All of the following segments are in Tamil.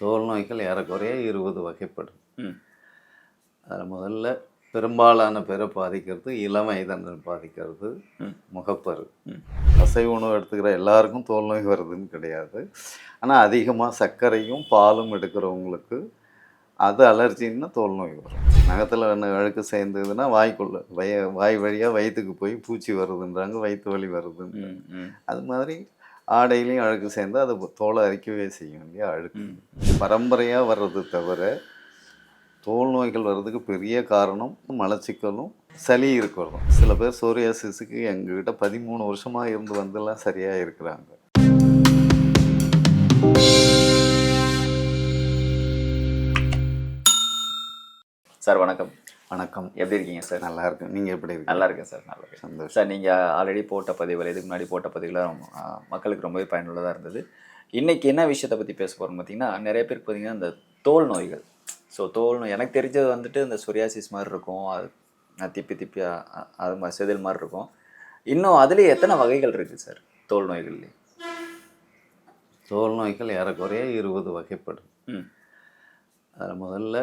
தோல் நோய்கள் ஏறக்குறைய இருபது வகைப்படும். அதில் முதல்ல பெரும்பாலான பேரை பாதிக்கிறது இளம் வயதினர் பாதிக்கிறது. முகப்பரு. அசைவ உணவு எடுத்துக்கிற எல்லாருக்கும் தோல் நோய் வருதுன்னு கிடையாது. ஆனால் அதிகமாக சர்க்கரையும் பாலும் எடுக்கிறவங்களுக்கு அது அலர்ஜின்னா தோல் நோய் வரும். நகத்தில் அழுக்கு சேர்ந்ததுன்னா வாய்க்குள்ள வய வாய் வழியாக வயிற்றுக்கு போய் பூச்சி வருதுன்றாங்க வயிற்று வலி வருதுன்னு. அது மாதிரி ஆடையிலையும் அழுக்கு சேர்ந்து அது தோலை அரிக்கவே செய்யும் இல்லையா அழுக்கு. பரம்பரையாக வர்றது தவிர தோல் நோய்கள் வர்றதுக்கு பெரிய காரணம் மலச்சிக்கலும் சளி இருக்கிறதும். சில பேர் சோரியாசிஸுக்கு எங்ககிட்ட பதிமூணு வருஷமாக இருந்து வந்துலாம் சரியாக இருக்கிறாங்க. சார் வணக்கம். வணக்கம். எப்படி இருக்கீங்க சார்? நல்லா இருக்கு நீங்கள் எப்படி இருக்கீங்க? நல்லா இருக்கேன் சார். நல்லா இருக்கேன் சந்தோஷம். சார் நீங்கள் ஆல்ரெடி போட்ட பதிவுகள் இதுக்கு முன்னாடி போட்ட பதிவுலாம் ஆ, மக்களுக்கு ரொம்பவே பயனுள்ளதாக இருந்தது. இன்றைக்கி என்ன விஷயத்தை பற்றி பேச போகிறோம் பார்த்தீங்கன்னா நிறைய பேருக்கு பார்த்தீங்கன்னா இந்த தோல் நோய்கள். ஸோ தோல் நோய் எனக்கு தெரிஞ்சது வந்துட்டு இந்த சொரியாசிஸ் மாதிரி இருக்கும். அது திப்பி திப்பி அது மாதிரி செதில் மாதிரி இருக்கும். இன்னும் அதுலேயே எத்தனை வகைகள் இருக்குது சார் தோல் நோய்கள்லேயே? தோல் நோய்கள் ஏறக்குறைய இருபது வகைப்படும். ம். அதில் முதல்ல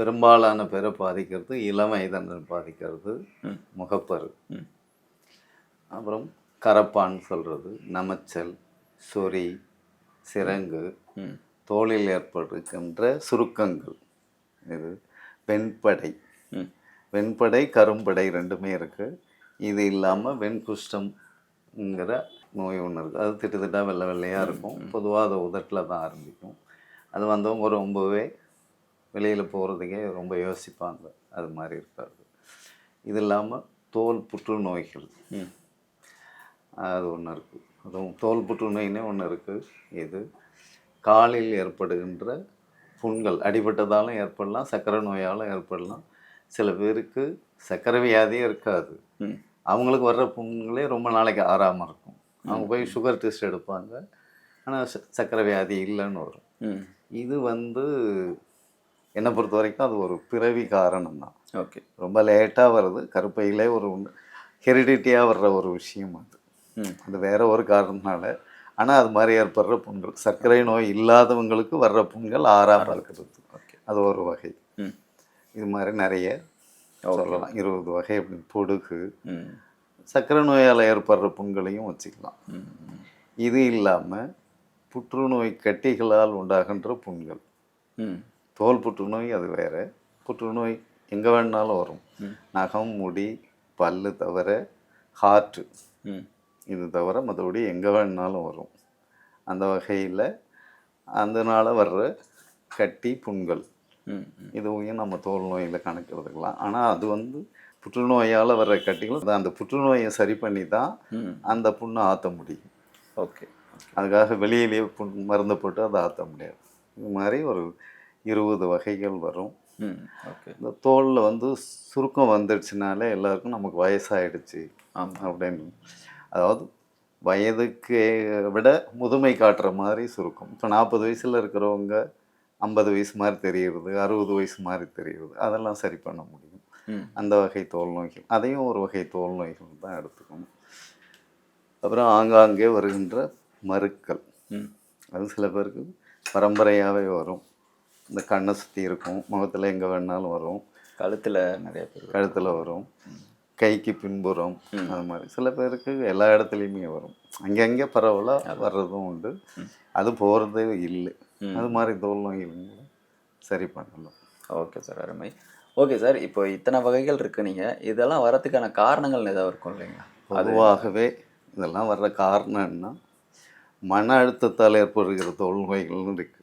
பெரும்பாலான பேரை பாதிக்கிறது இளம் வயதினர் பாதிக்கிறது. முகப்பரு. அப்புறம் கரப்பான்னு சொல்கிறது நமைச்சல் சொறி சிரங்கு ம். தோலில் ஏற்படுகின்ற சுருக்கங்கள். இது வெண்படை. வெண்படை கரும்படை ரெண்டுமே இருக்குது இது இல்லாமல் வெண்குஷ்டம்ங்கிற நோய் ஒன்று இருக்குது அது திட்டு திட்டா வெள்ளை வெள்ளையாக இருக்கும். பொதுவாக அது உதட்டில் தான் ஆரம்பிக்கும். அது வந்தவங்க ரொம்பவே வெளியில் போகிறதுக்கே ரொம்ப யோசிப்பாங்க. அது மாதிரி இருக்காது. இது இல்லாமல் தோல் புற்றுநோய்கள். அது ஒன்று இருக்குது அதுவும் தோல் புற்றுநோயினே ஒன்று இருக்குது இது காலில் ஏற்படுகின்ற புண்கள் அடிபட்டதாலும் ஏற்படலாம் சர்க்கரை நோயாலும் ஏற்படலாம். சில பேருக்கு சர்க்கரை வியாதியே இருக்காது. அவங்களுக்கு வர்ற புண்களே ரொம்ப நாளைக்கு ஆறாமல் இருக்கும். அவங்க போய் சுகர் டெஸ்ட் எடுப்பாங்க. ஆனால் சர்க்கரை வியாதி இல்லைன்னு வரும். இது வந்து என்னை பொறுத்த வரைக்கும் அது ஒரு பிறவி காரணம் தான் ஓகே. ரொம்ப லேட்டாக வருது கருப்பையிலே ஒரு ஹெரிடிட்டியாக வர்ற ஒரு விஷயம் அது. அது வேற ஒரு காரணத்தினால ஆனால் அது மாதிரி ஏற்படுற புண்கள் சர்க்கரை நோய் இல்லாதவங்களுக்கு வர்ற புண்கள் ஆறாமல் இருக்கிறது ஓகே. அது ஒரு வகை. இது மாதிரி நிறைய. சொல்லலாம். இருபது வகை அப்படி. பொடுகு சர்க்கரை நோயால் ஏற்படுற புண்களையும் வச்சுக்கலாம். இது இல்லாமல் புற்றுநோய் கட்டிகளால் உண்டாகின்ற புண்கள். தோல் புற்றுநோய் அது வேற. புற்றுநோய் எங்கே வேணாலும் வரும். நகம் முடி பல்லு தவிர ஹார்ட்டு. இது தவிர மற்றபடி எங்கே வேணாலும் வரும். அந்த வகையில் அதனால வர்ற கட்டி புண்கள். ம் ம். இதுவையும் நம்ம தோல் நோயில் கணக்கெடுத்துக்கலாம் ஆனால் அது வந்து புற்றுநோயால் வர்ற கட்டிகள் அந்த புற்றுநோயை சரி பண்ணி தான் அந்த புண்ணை ஆற்ற முடியும். ஓகே அதுக்காக வெளியிலேயே புண் மருந்து போட்டு அதை ஆற்ற முடியாது. இது மாதிரி ஒரு இருபது வகைகள் வரும். இந்த தோலில் வந்து சுருக்கம் வந்துடுச்சுனாலே எல்லாருக்கும் நமக்கு வயசாயிடுச்சு ஆமாம் அப்படின்னு. அதாவது வயதுக்கு விட முதுமை காட்டுற மாதிரி சுருக்கம். இப்போ நாற்பது வயசில் இருக்கிறவங்க ஐம்பது வயசு மாதிரி தெரியுறது அறுபது வயசு மாதிரி தெரியுறது அதெல்லாம் சரி பண்ண முடியும். அந்த வகை தோல் நோய்கள். அதையும் ஒரு வகை தோல் நோய்கள் தான் எடுத்துக்கணும். அப்புறம் ஆங்காங்கே வருகின்ற மருக்கள். ம். அது சில பேருக்கு பரம்பரையாகவே வரும். இந்த கண்ணை சுற்றி இருக்கும் முகத்தில் எங்கே வேணாலும் வரும். கழுத்தில் நிறைய பேர் கழுத்தில் வரும். கைக்கு பின்புறம் அது மாதிரி. சில பேருக்கு எல்லா இடத்துலையுமே வரும். அங்கங்கே பரவலாக வர்றதும் உண்டு. அது போகிறதே இல்லை. அது மாதிரி தோல் நோய்கள் சரி பண்ணலாம். ஓகே சார் அருமை. ஓகே சார் இப்போ இத்தனை வகைகள் இருக்கு நீங்கள் இதெல்லாம் வரதுக்கான காரணங்கள் ஏதாவது இருக்கும் இல்லைங்களா? பொதுவாகவே இதெல்லாம் வர்ற காரணம் என்ன? மன அழுத்தத்தால் ஏற்படுகிற தோல் நோய்கள்னு இருக்குது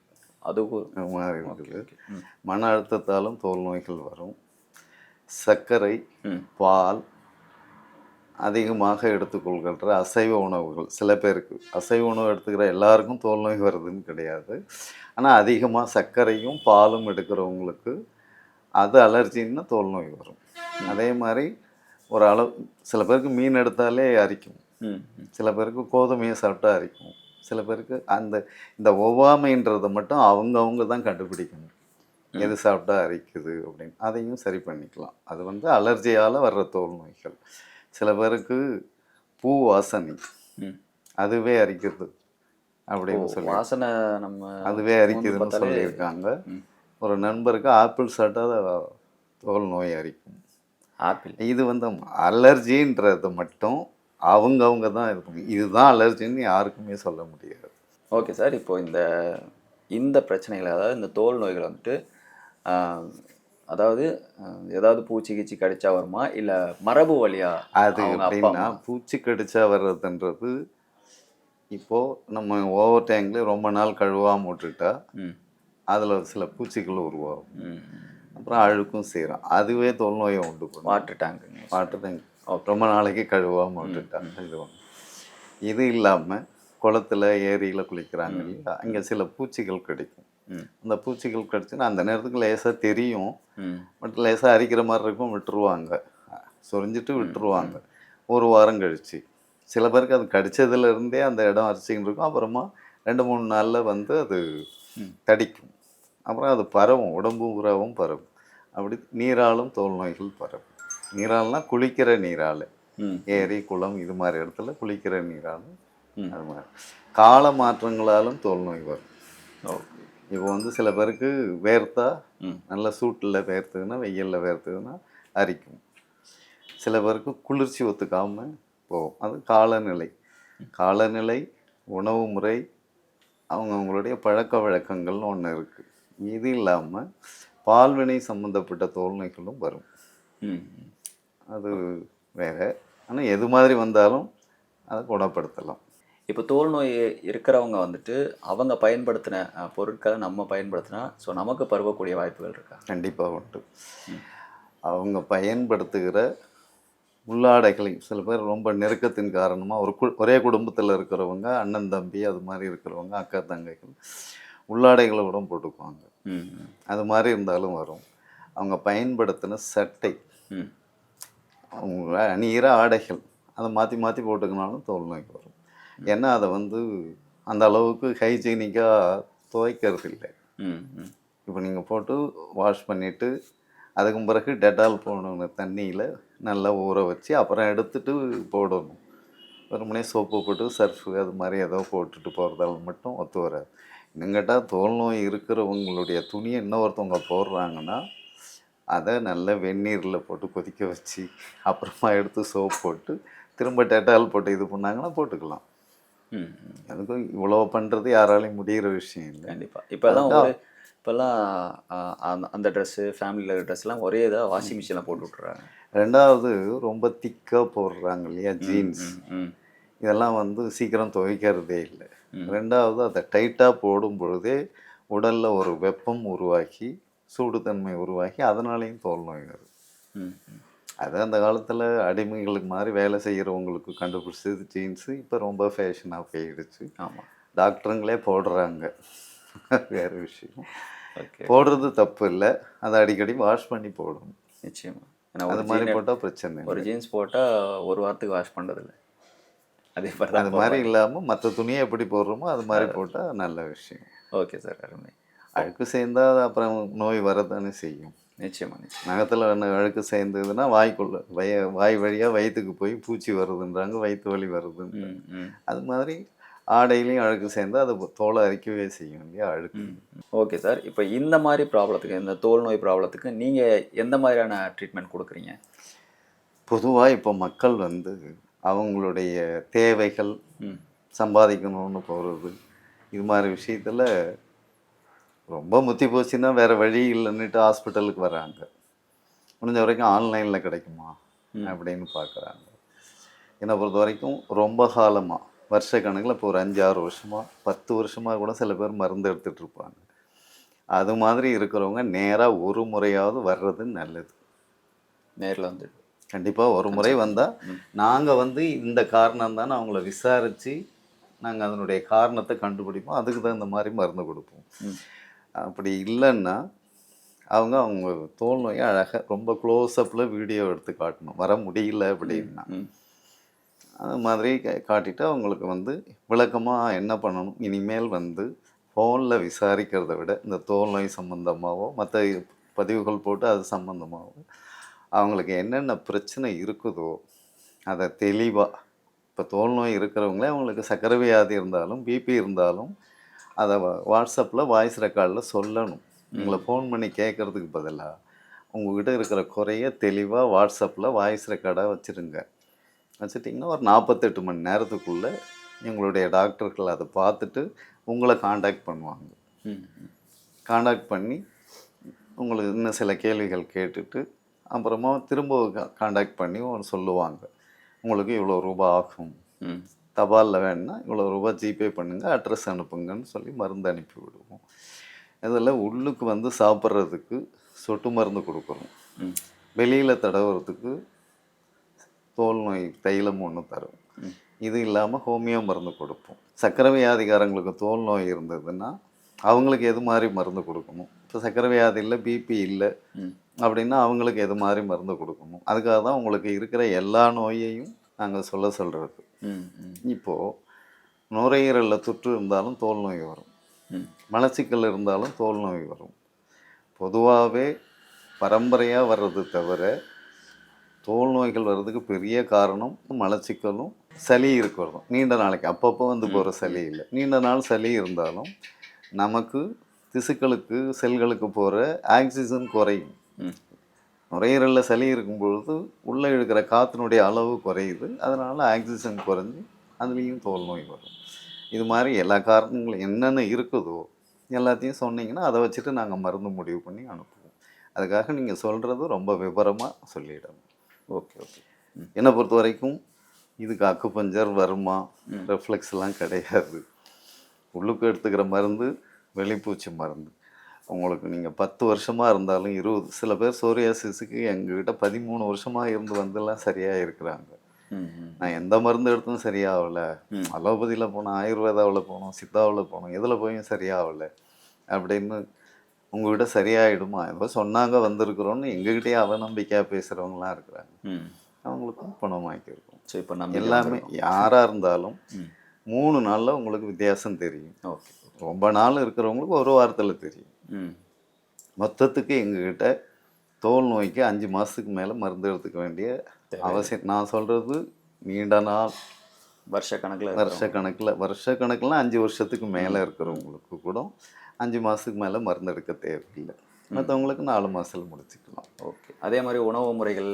அது மாதிரி இருக்குது. மன அழுத்தத்தாலும் தோல் நோய்கள் வரும். சர்க்கரை பால் அதிகமாக எடுத்துக்கொள்கின்ற அசைவ உணவுகள். சில பேருக்கு அசைவ உணவு எடுத்துக்கிற எல்லாருக்கும் தோல் நோய் வருதுன்னு கிடையாது. ஆனால் அதிகமாக சர்க்கரையும் பாலும் எடுக்கிறவங்களுக்கு அது அலர்ஜின்னா தோல் நோய் வரும். அதே மாதிரி ஒரு அளவு சில பேருக்கு மீன் எடுத்தாலே அரிக்கும். சில பேருக்கு கோதுமையை சாப்பிட்டா அரிக்கும். சில பேருக்கு அந்த இந்த ஒவ்வாமைன்றதை மட்டும் அவங்கவங்க தான் கண்டுபிடிக்கணும். எது சாப்பிட்டா அரிக்குது அப்படின்னு. அதையும் சரி பண்ணிக்கலாம். அது வந்து அலர்ஜியால் வர்ற தோல் நோய்கள். சில பேருக்கு பூ வாசனை. அதுவே அரிக்கிறது அப்படின்னு சொல்லி. வாசனை நம்ம அதுவே அரிக்குதுன்னு சொல்லியிருக்காங்க. ஒரு நண்பருக்கு ஆப்பிள் சாப்பிட்டா தோல் நோய் அரிக்கும். ஆப்பிள். இது வந்து அலர்ஜின்றது மட்டும் அவங்கவங்க தான் இருக்கும் இதுதான் அலர்ஜின்னு யாருக்குமே சொல்ல முடியாது. ஓகே சார் இப்போ இந்த இந்த பிரச்சனைகள் அதாவது இந்த தோல் நோய்கள் வந்துட்டு அதாவது ஏதாவது பூச்சி கீச்சி கடிச்சா வருமா? இல்ல மரபு வழியா அது அவங்க அப்பா எப்படின்னா அம்மா? பூச்சி கடிச்சா வர்றதுன்றது இப்போ நம்ம ஓவர் டேங்க்ல ரொம்ப நாள் கழுவாம விட்டுட்டா அதுல சில பூச்சிகள் உருவாகும். அப்புறம் அழுக்கும் சேரும். அதுவே தோல் நோயை உண்டு பண்ணும். வாட்டர் டேங்க்குங்க வாட்டர் டேங்க். ரொம்ப நாளைக்கு கழுவாம விட்டுட்டா இது ஒண்ணு. இது இல்லாம குளத்துல ஏரியில குளிக்கிறாங்க இல்லையா? அங்க சில பூச்சிகள் கிடைக்கும். அந்த பூச்சிகள் கடிச்சுன்னா அந்த நேரத்துக்கு லேசா தெரியும். பட் லேசாக அரிக்கிற மாதிரி இருக்கும் விட்டுருவாங்க. சொரிஞ்சிட்டு விட்டுருவாங்க. ஒரு வாரம் கழிச்சு. சில பேருக்கு அது கடிச்சதுல இருந்தே அந்த இடம் அரிச்சிக்கிட்டு இருக்கும். அப்புறமா ரெண்டு மூணு நாளில் வந்து அது. தடிக்கும். அப்புறம் அது பரவும். உடம்பு உறவும் பரவும். அப்படி நீராலும் தோல் நோய்கள் பரவும். நீரால்னா குளிக்கிற நீரால். ம். ஏரி குளம் இது மாதிரி இடத்துல குளிக்கிற நீரால் ம். அது மாதிரி. கால மாற்றங்களாலும் தோல் நோய் வரும் இப்போ வந்து சில பேருக்கு வேர்த்தா நல்ல சூட்டில் வேர்த்துதுன்னா வெயிலில் வேர்த்துதுன்னா அரிக்கும். சில பேருக்கு குளிர்ச்சி ஒத்துக்காமல் போகும். அது காலநிலை. காலநிலை உணவு முறை அவங்க அவங்களுடைய பழக்க வழக்கங்கள்னு ஒன்று இருக்குது இது இல்லாமல் பால்வினை சம்மந்தப்பட்ட தோல்நோய்களும் வரும். அது வேற. ஆனால் எது மாதிரி வந்தாலும் அதை குணப்படுத்தலாம். இப்போ தோல் நோய் இருக்கிறவங்க வந்துட்டு அவங்க பயன்படுத்தின பொருட்களை நம்ம பயன்படுத்தினா ஸோ நமக்கு பரவக்கூடிய வாய்ப்புகள் இருக்கா? கண்டிப்பாக உண்டு. அவங்க பயன்படுத்துகிற உள்ளாடைகளை சில பேர் ரொம்ப நெருக்கத்தின் காரணமாக ஒரு கு ஒரே குடும்பத்தில் இருக்கிறவங்க அண்ணன் தம்பி அது மாதிரி இருக்கிறவங்க அக்கா தங்கைகள் உள்ளாடைகளை கூட போட்டுக்குவாங்க. அது மாதிரி இருந்தாலும் வரும். அவங்க பயன்படுத்தின சட்டை அவங்க அணிகிற ஆடைகள். அதை மாற்றி மாற்றி போட்டுக்கினாலும் தோல் நோய் வரும். ஏன்னா அதை வந்து அந்த அளவுக்கு ஹைஜீனிக்காக துவைக்கிறது இல்லை. இப்போ நீங்கள் போட்டு வாஷ் பண்ணிவிட்டு அதுக்கு பிறகு டெட்டால் போடணும் தண்ணியில் நல்லா ஊற வச்சு அப்புறம் எடுத்துட்டு போடணும். வெறுமனே சோப்பு போட்டு சர்ஃபு அது மாதிரி ஏதோ போட்டுட்டு போகிறதால மட்டும் ஒத்து வராது. இன்னும் கேட்டால் தோல் நோய் இருக்கிறவங்களுடைய துணியை இன்னொருத்தவங்க போடுறாங்கன்னா அதை நல்ல வெந்நீரில் போட்டு கொதிக்க வச்சு அப்புறமா எடுத்து சோப் போட்டு திரும்ப டெட்டால் போட்டு இது பண்ணாங்கன்னா போட்டுக்கலாம். அதுக்கும் இவ்வளோ பண்ணுறது யாராலையும் முடிகிற விஷயம் இல்லை. கண்டிப்பா. இப்போல்லாம் ஒரு இப்போல்லாம் அந்த- அந்த ட்ரெஸ்ஸு ஃபேமிலியில் ட்ரெஸ்லாம் ஒரே இதாக வாஷிங் மிஷினில் போட்டு விட்றாங்க ரெண்டாவது ரொம்ப திக்காக போடுறாங்க இல்லையா ஜீன்ஸ் இதெல்லாம் வந்து சீக்கிரம் துவைக்கிறதே இல்லை. ரெண்டாவது அதை டைட்டாக போடும் பொழுதே உடலில் ஒரு வெப்பம் உருவாக்கி சூடுத்தன்மை உருவாக்கி அதனாலேயும் தோல் நோய் வருது அது அந்த காலத்தில் அடிமைகளுக்கு மாதிரி வேலை செய்கிறவங்களுக்கு கண்டுபிடிச்சது ஜீன்ஸு இப்போ ரொம்ப ஃபேஷனாக போயிடுச்சு. ஆமாம் டாக்டருங்களே போடுறாங்க. வேறு விஷயம். ஓகே. போடுறது தப்பு இல்லை. அதை அடிக்கடி வாஷ் பண்ணி போடணும். நிச்சயமா. ஏன்னா அது மாதிரி போட்டால் பிரச்சனை ஒரு ஜீன்ஸ் போட்டால் ஒரு வாரத்துக்கு வாஷ் பண்ணுறதில்ல அதே மாதிரி அது மாதிரி இல்லாமல் மற்ற துணியை எப்படி போடுறோமோ அது மாதிரி போட்டால் நல்ல விஷயம். ஓகே சார் அருமை. அழுக்கு சேர்ந்தா அது அப்புறம் நோய் வரதானே செய்யும். நிச்சயமா நிச்சயம். நகத்தில் அழுக்கு சேர்ந்ததுன்னா வாய்க்குள்ள வய வாய் வழியாக வயிற்றுக்கு போய் பூச்சி வருதுன்றாங்க வயிற்று வலி ம் அது மாதிரி ஆடையிலையும் அழுக்கு சேர்ந்தா அது தோலை அரிக்கவே செய்யும் இல்லையா அழுக்கு. Okay sir. இப்போ இந்த மாதிரி ப்ராப்ளத்துக்கு இந்த தோல் நோய் ப்ராப்ளத்துக்கு நீங்கள் எந்த மாதிரியான ட்ரீட்மெண்ட் கொடுக்குறீங்க? பொதுவாக இப்போ மக்கள் வந்து அவங்களுடைய தேவைகள் சம்பாதிக்கணும்னு போகிறது இது மாதிரி விஷயத்தில் ரொம்ப முத்தி போச்சுன்னா வேறு வழி இல்லைன்னுட்டு ஹாஸ்பிட்டலுக்கு வராங்க முடிஞ்ச வரைக்கும் ஆன்லைனில் கிடைக்குமா? அப்படின்னு பார்க்குறாங்க. என்னை பொறுத்த வரைக்கும் ரொம்ப காலமாக வருஷ கணக்கில் இப்போ ஒரு அஞ்சு ஆறு வருஷமாக பத்து வருஷமாக கூட சில பேர் மருந்து எடுத்துகிட்டு இருப்பாங்க. அது மாதிரி இருக்கிறவங்க நேராக ஒரு முறையாவது வர்றது நல்லது. நேரில் வந்து கண்டிப்பாக ஒரு முறை வந்தால் நாங்கள் வந்து இந்த காரணம் தானே அவங்கள விசாரித்து நாங்கள் அதனுடைய காரணத்தை கண்டுபிடிப்போம். அதுக்கு தகுந்த மாதிரி மருந்து கொடுப்போம். அப்படி இல்லைன்னா அவங்க அவங்க தோல் நோயை அழகாக ரொம்ப க்ளோஸ்அப்பில் வீடியோ எடுத்து காட்டணும். வர முடியல அப்படின்னா. அது மாதிரி காட்டிட்டு அவங்களுக்கு வந்து விளக்கமாக என்ன பண்ணணும்? இனிமேல் வந்து ஃபோனில் விசாரிக்கிறத விட இந்த தோல் நோய் சம்மந்தமாகவோ மற்ற பதிவுகள் போட்டு அது சம்மந்தமாகவோ அவங்களுக்கு என்னென்ன பிரச்சனை இருக்குதோ அதை தெளிவாக இப்போ தோல் நோய் இருக்கிறவங்களே அவங்களுக்கு சர்க்கரை வியாதி இருந்தாலும் பிபி இருந்தாலும் அதை வாட்ஸ்அப்பில் வாய்ஸ் ரெக்கார்டில் சொல்லணும். உங்களை ஃபோன் பண்ணி கேட்குறதுக்கு பதிலாக உங்ககிட்ட இருக்கிற குறைய தெளிவாக வாட்ஸ்அப்பில் வாய்ஸ் ரெக்கார்டாக வச்சுருங்க. வச்சுட்டிங்கன்னா ஒரு நாற்பத்தெட்டு மணி நேரத்துக்குள்ளே எங்களுடைய டாக்டர்கள் அதை பார்த்துட்டு உங்களை காண்டாக்ட் பண்ணுவாங்க. காண்டாக்ட் பண்ணி உங்களுக்கு இன்னும் சில கேள்விகள் கேட்டுட்டு அப்புறமா திரும்ப காண்டாக்ட் பண்ணி ஒன்று சொல்லுவாங்க. உங்களுக்கு இவ்வளோ ரூபாய் ஆகும். தபாலில் வேணும்னா இவ்வளோ ரூபாய் ஜிபே பண்ணுங்கள் அட்ரஸ் அனுப்புங்கன்னு சொல்லி மருந்து அனுப்பி விடுவோம். இதில் உள்ளுக்கு வந்து சாப்பிட்றதுக்கு சொட்டு மருந்து கொடுக்குறோம். வெளியில் தடவுறதுக்கு தோல் நோய் தைலம் ஒன்று தரும். இது இல்லாமல் ஹோமியோ மருந்து கொடுப்போம். சர்க்கரை வியாதிகாரங்களுக்கு தோல் நோய் இருந்ததுன்னா அவங்களுக்கு எது மாதிரி மருந்து கொடுக்கணும்? இப்போ சர்க்கரை வியாதி இல்லை பிபி இல்லை அப்படின்னா அவங்களுக்கு எது மாதிரி மருந்து கொடுக்கணும்? அதுக்காக தான் உங்களுக்கு இருக்கிற எல்லா நோயையும் நாங்கள் சொல்ல சொல்கிறது இப்போது நுரையீரலில் தொற்று இருந்தாலும் தோல் நோய் வரும். மலச்சிக்கல் இருந்தாலும் தோல் நோய் வரும். பொதுவாகவே பரம்பரையாக வர்றது தவிர தோல் நோய்கள் வர்றதுக்கு பெரிய காரணம் மலச்சிக்கலும் சளி இருக்கிறதும். நீண்ட நாளைக்கு அப்பப்போ வந்து போகிற சளி இல்லை. நீண்ட நாள் சளி இருந்தாலும் நமக்கு திசுக்களுக்கு செல்களுக்கு போகிற ஆக்சிஜன் குறையும். நுரையீரலில் சளி இருக்கும் பொழுது உள்ளே இருக்கிற காற்றினுடைய அளவு குறையுது. அதனால் ஆக்சிஜன் குறைஞ்சி அதுலேயும் தோல் நோய் வரும். இது மாதிரி எல்லா காரணங்களும் என்னென்ன இருக்குதோ எல்லாத்தையும் சொன்னீங்கன்னா அதை வச்சுட்டு நாங்கள் மருந்து முடிவு பண்ணி அனுப்புவோம். அதுக்காக நீங்கள் சொல்கிறது ரொம்ப விவரமாக சொல்லிடணும். Okay okay. என்னை பொறுத்த வரைக்கும் இதுக்கு அக்குபஞ்சர் வருமா ரெஃப்ளெக்ஸ்லாம் கிடையாது. உள்ளுக்கு எடுத்துக்கிற மருந்து வெளிப்பூச்சி மருந்து. உங்களுக்கு நீங்கள் பத்து வருஷமாக இருந்தாலும் இருபது சில பேர் சோரியாசிஸுக்கு எங்ககிட்ட பதிமூணு வருஷமாக இருந்து வந்துலாம் சரியாக இருக்கிறாங்க. நான் எந்த மருந்து எடுத்தும் சரியாகல. அலோபதியில் போனோம் ஆயுர்வேதாவில் போனோம் சித்தாவில் போனோம் எதில் போயும் சரியாகல அப்படின்னு உங்ககிட்ட சரியாயிடுமா? ஏதோ சொன்னாங்க வந்திருக்கிறோன்னு எங்ககிட்டயே அவநம்பிக்கையாக பேசுகிறவங்களாம் இருக்கிறாங்க. அவங்களுக்கும் பணமாக்கியிருக்கோம் ஸோ இப்போ நம்ம எல்லாமே யாராக இருந்தாலும் மூணு நாளில் உங்களுக்கு வித்தியாசம் தெரியும். ஓகே. ரொம்ப நாள் இருக்கிறவங்களுக்கு ஒரு வாரத்தில் தெரியும். மொத்தத்துக்கு எங்ககிட்ட தோல் நோய்க்கு அஞ்சு மாதத்துக்கு மேலே மருந்து எடுத்துக்க வேண்டிய அவசியம். நான் சொல்கிறது நீண்ட நாள் வருஷ கணக்கில் வருஷ கணக்கில் வருஷ கணக்கில் அஞ்சு வருஷத்துக்கு மேலே இருக்கிறவங்களுக்கு கூட அஞ்சு மாதத்துக்கு மேலே மருந்து எடுக்க தேவையில்லை. மற்றவங்களுக்கு நாலு மாதத்தில் முடிச்சுக்கலாம். ஓகே. அதே மாதிரி உணவு முறைகள்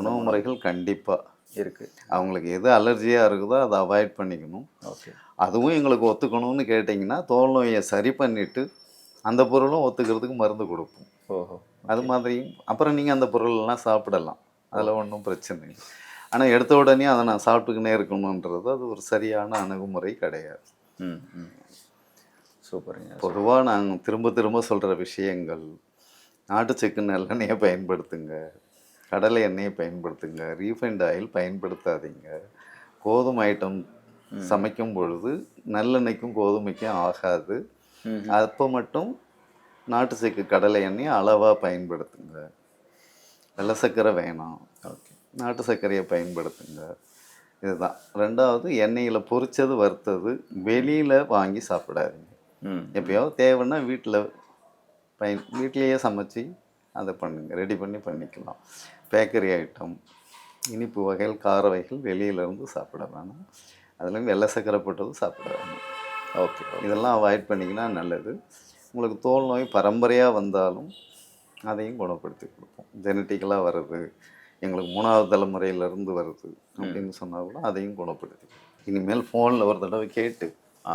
உணவு முறைகள் கண்டிப்பாக இருக்கு. அவங்களுக்கு எது அலர்ஜியாக இருக்குதோ அதை அவாய்ட் பண்ணிக்கணும். ஓகே. அதுவும் எங்களுக்கு ஒத்துக்கணும்னு கேட்டிங்கன்னா தோல் நோயை சரி பண்ணிவிட்டு அந்த பொருளும் ஒத்துக்கிறதுக்கு மருந்து கொடுப்போம். ஓஹோ. அது மாதிரியும் அப்புறம் நீங்கள் அந்த பொருளெல்லாம் சாப்பிடலாம். அதில் ஒன்றும் பிரச்சனை இல்லை. ஆனால் எடுத்த உடனே அதை நான் சாப்பிட்டுக்கினே இருக்கணுன்றது அது ஒரு சரியான அணுகுமுறை கிடையாது. சூப்பருங்க. பொதுவாக நாங்கள் திரும்ப திரும்ப சொல்கிற விஷயங்கள் நாட்டு செக்கு நல்லெண்ணெயை பயன்படுத்துங்க கடலை எண்ணெயை பயன்படுத்துங்க ரீஃபைண்ட் ஆயில் பயன்படுத்தாதீங்க. கோதுமை ஐட்டம் சமைக்கும் பொழுது நல்லெண்ணெய்க்கும் கோதுமைக்கும் ஆகாது. அப்போ மட்டும் நாட்டு செக்கு கடலை எண்ணெயை அளவாக பயன்படுத்துங்க. வெள்ளை சர்க்கரை வேணாம். ஓகே. நாட்டு சர்க்கரையை பயன்படுத்துங்க. இதுதான். ரெண்டாவது எண்ணெயில் பொரிச்சது வறுத்தது வெளியில் வாங்கி சாப்பிடாதீங்க. ம். எப்பயாவது தேவைன்னா வீட்டில் பயன் வீட்டிலேயே சமைச்சு அதை பண்ணுங்க. ரெடி பண்ணி பண்ணிக்கலாம். பேக்கரி ஐட்டம் இனிப்பு வகைகள் கார வகைகள் வெளியிலேருந்து சாப்பிட வேணாம். அதுலேயும் வெள்ளை சர்க்கரை போட்டது சாப்பிட வேணாம். ஓகே இதெல்லாம் அவாய்ட் பண்ணிங்கன்னா நல்லது. உங்களுக்கு தோல் நோய் பரம்பரையாக வந்தாலும் அதையும் குணப்படுத்தி கொடுப்போம். ஜெனட்டிக்கலாக வருது எங்களுக்கு மூணாவது தலைமுறையிலேருந்து வருது அப்படின்னு சொன்னால் கூட அதையும் குணப்படுத்தி. இனிமேல் ஃபோனில் ஒரு தடவை கேட்டு ஆ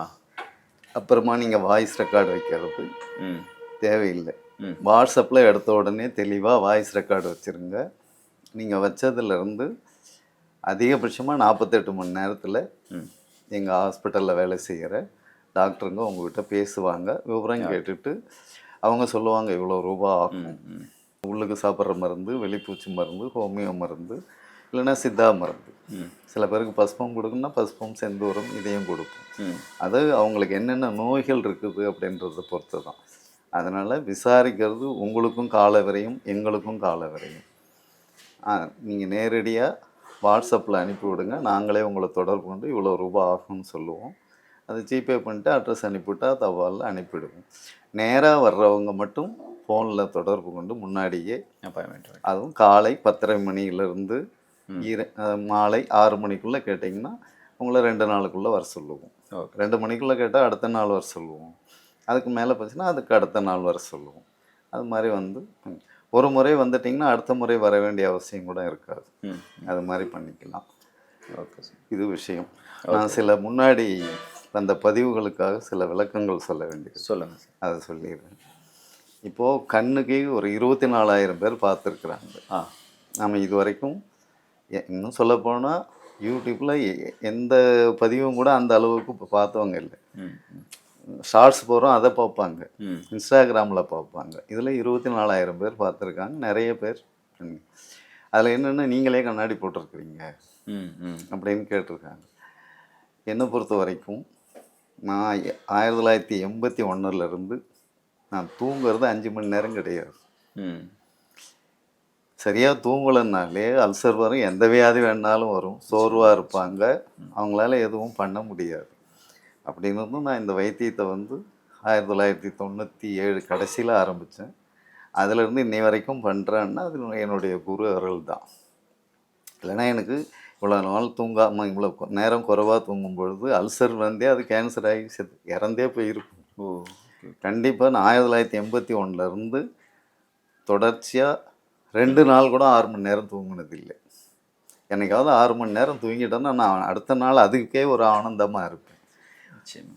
அப்புறமா நீங்கள் வாய்ஸ் ரெக்கார்டு வைக்கிறது தேவையில்லை. வாட்ஸ்அப்பில் எடுத்த உடனே தெளிவாக வாய்ஸ் ரெக்கார்டு வச்சுருங்க. நீங்கள் வச்சதுலேருந்து அதிகபட்சமாக நாற்பத்தெட்டு மணி நேரத்தில் எங்கள் ஹாஸ்பிட்டலில் வேலை செய்கிற டாக்டருங்க உங்ககிட்ட பேசுவாங்க விவரம் கேட்டுட்டு அவங்க சொல்லுவாங்க இவ்வளோ ரூபா ஆகும். உள்ளுக்கு சாப்பிட்ற மருந்து வெளிப்பூச்சி மருந்து ஹோமியோ மருந்து இல்லைன்னா சித்தா மருந்து. சில பேருக்கு பஸ்பம் கொடுக்குன்னா பஸ்பம் செந்தூரம் இதையும் கொடுப்போம். அது அவங்களுக்கு என்னென்ன நோய்கள் இருக்குது அப்படின்றத பொறுத்து தான். அதனால் விசாரிக்கிறது உங்களுக்கும் கால விரையும் எங்களுக்கும் கால விரையும். நீங்கள் நேரடியாக வாட்ஸ்அப்பில் அனுப்பி விடுங்க நாங்களே உங்களை தொடர்பு கொண்டு இவ்வளோ ரூபாய் ஆகும்னு சொல்லுவோம். அது ஜிபே பண்ணிட்டு அட்ரஸ் அனுப்பிவிட்டா தபாலில் அனுப்பிவிடுவோம். நேராக வர்றவங்க மட்டும் ஃபோனில் தொடர்பு கொண்டு முன்னாடியே அப்பாயின்மெண்ட் அதுவும் காலை பத்தரை மணியிலிருந்து அஹ் மாலை ஆறு மணிக்குள்ளே கேட்டிங்கன்னா உங்களை ரெண்டு நாளுக்குள்ளே வர சொல்லுவோம். ஓகே. ரெண்டு மணிக்குள்ளே கேட்டால் அடுத்த நாள் வர சொல்லுவோம். அதுக்கு மேலே போச்சுன்னா அதுக்கு அடுத்த நாள் வர சொல்லுவோம். அது மாதிரி வந்து ஒரு முறை வந்துட்டிங்கன்னா அடுத்த முறை வர வேண்டிய அவசியம் கூட இருக்காது. அது மாதிரி பண்ணிக்கலாம். Okay sir. இது விஷயம். நான் சில முன்னாடி அந்த பதிவுகளுக்காக சில விளக்கங்கள் சொல்ல வேண்டியது. சொல்லுங்கள் சார். அதை சொல்லிடுறேன். இப்போது கண்ணுக்கு ஒரு இருபத்தி நாலாயிரம் பேர் பார்த்துருக்குறாங்க. ஆ. நம்ம இது வரைக்கும் இன்னும் சொல்லப்போனால் யூடியூப்பில் எந்த பதிவும் கூட அந்த அளவுக்கு இப்போ பார்த்தவங்க இல்லை. ஷார்ட்ஸ் போகிறோம் அதை பார்ப்பாங்க. இன்ஸ்டாகிராமில் பார்ப்பாங்க. இதில் இருபத்தி நாலாயிரம் பேர் பார்த்துருக்காங்க நிறைய பேர். அதில் என்னென்னா நீங்களே கண்ணாடி போட்டிருக்கிறீங்க? அப்படின்னு கேட்டிருக்காங்க. என்னை பொறுத்த வரைக்கும் நான் ஆயிரத்தி தொள்ளாயிரத்தி எண்பத்தி ஒன்றுலேருந்து நான் தூங்குறது அஞ்சு மணி நேரம் கிடையாது. சரியாக தூங்கலைன்னாலே அல்சர் வரும். எந்த வியாதி வேணாலும் வரும். சோர்வாக இருப்பாங்க. அவங்களால எதுவும் பண்ண முடியாது. அப்படின்னு நான் இந்த வைத்தியத்தை வந்து ஆயிரத்தி தொள்ளாயிரத்தி தொண்ணூற்றி ஏழு கடைசியில் ஆரம்பித்தேன் அதிலிருந்து இன்னை வரைக்கும் பண்ணுறேன்னா அது என்னுடைய குரு அருள் தான். இல்லைன்னா எனக்கு இவ்வளோ நாள் தூங்காமல் இவ்வளோ நேரம் குறைவாக தூங்கும் பொழுது அல்சர் வந்தே அது கேன்சர் ஆகி செத்து இறந்தே போயிருக்கும். ஓ கண்டிப்பாக நான் ஆயிரத்தி தொள்ளாயிரத்தி எண்பத்தி ஒன்றுலேருந்து தொடர்ச்சியாக ரெண்டு நாள் கூட ஆறு மணி நேரம் தூங்கினது இல்லை என்னைக்காவது ஆறு மணி நேரம் தூங்கிட்டேன்னா நான் அடுத்த நாள் அதுக்கே ஒரு ஆனந்தமாக இருப்பேன்.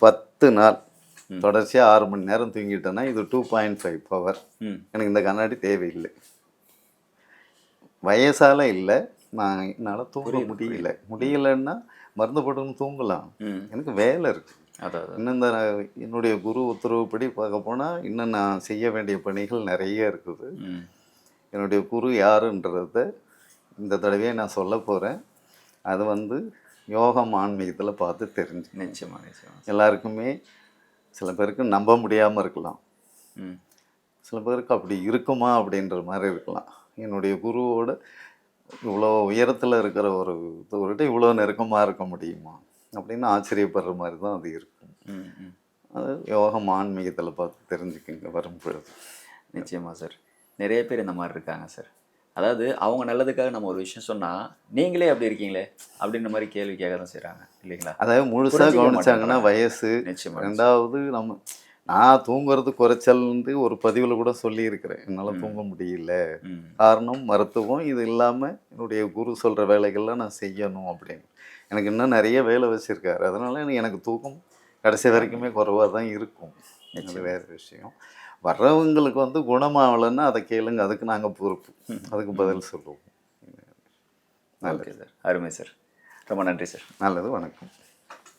பத்து நாள் தொடர்ச்சியாக ஆறு மணி நேரம் தூங்கிட்டேன்னா இது டூ பாயிண்ட் ஃபைவ் பவர் எனக்கு இந்த கண்ணாடி தேவையில்லை. வயசால இல்லை. நான் என்னால் தூங்க முடியல. முடியலன்னா மருந்து போட்டுன்னு தூங்கலாம். எனக்கு வேலை இருக்குது இன்னும் இந்த என்னுடைய குரு உத்தரவுப்படி பார்க்க போனால் இன்னும் நான் செய்ய வேண்டிய பணிகள் நிறைய இருக்குது. என்னுடைய குரு யாருன்றத இந்த தடவையே நான் சொல்ல போகிறேன் அது வந்து யோகம் ஆன்மீகத்தில் பார்த்து தெரிஞ்சு. நிச்சயமா நிச்சயமா. எல்லாருக்குமே சில பேருக்கு நம்ப முடியாமல் இருக்கலாம். சில பேருக்கு அப்படி இருக்குமா அப்படின்ற மாதிரி இருக்கலாம். என்னுடைய குருவோட இவ்வளோ உயரத்தில் இருக்கிற ஒரு ஒருவர்கிட்ட இவ்வளோ நெருக்கமாக இருக்க முடியுமா? அப்படின்னு ஆச்சரியப்படுற மாதிரி தான் அது இருக்கும். அது யோகம் ஆன்மீகத்தில் பார்த்து தெரிஞ்சுக்குங்க வரும் பொழுது நிச்சயமா சார். நிறைய பேர் இந்த மாதிரி இருக்காங்க சார். அதாவது அவங்க நல்லதுக்காக நம்ம ஒரு விஷயம் சொன்னா நீங்களே அப்படி இருக்கீங்களே? அப்படின்ற மாதிரி கேள்வி கேட்க தான் செய்றாங்க இல்லைங்களா? அதாவது முழுசாக கவனிச்சாங்கன்னா. வயசு ரெண்டாவது நம்ம நான் தூங்குறது குறைச்சல்ன்ட்டு ஒரு பதிவில் கூட சொல்லியிருக்கிறேன். என்னால் தூங்க முடியல. காரணம் மருத்துவம் இது இல்லாமல் என்னுடைய குரு சொல்கிற வேலைகள்லாம் நான் செய்யணும் அப்படின்னு. எனக்கு இன்னும் நிறைய வேலை வச்சுருக்காரு. அதனால எனக்கு- தூக்கம் கடைசி வரைக்குமே குறைவாக தான் இருக்கும். அது வேறு விஷயம். வர்றவங்களுக்கு வந்து குணமாகலைன்னா அதை கேளுங்க. அதுக்கு நாங்கள் பொறுப்பு. அதுக்கு பதில் சொல்லுவோம். Okay sir. அருமை சார். ரொம்ப நன்றி சார். நல்லது. வணக்கம்.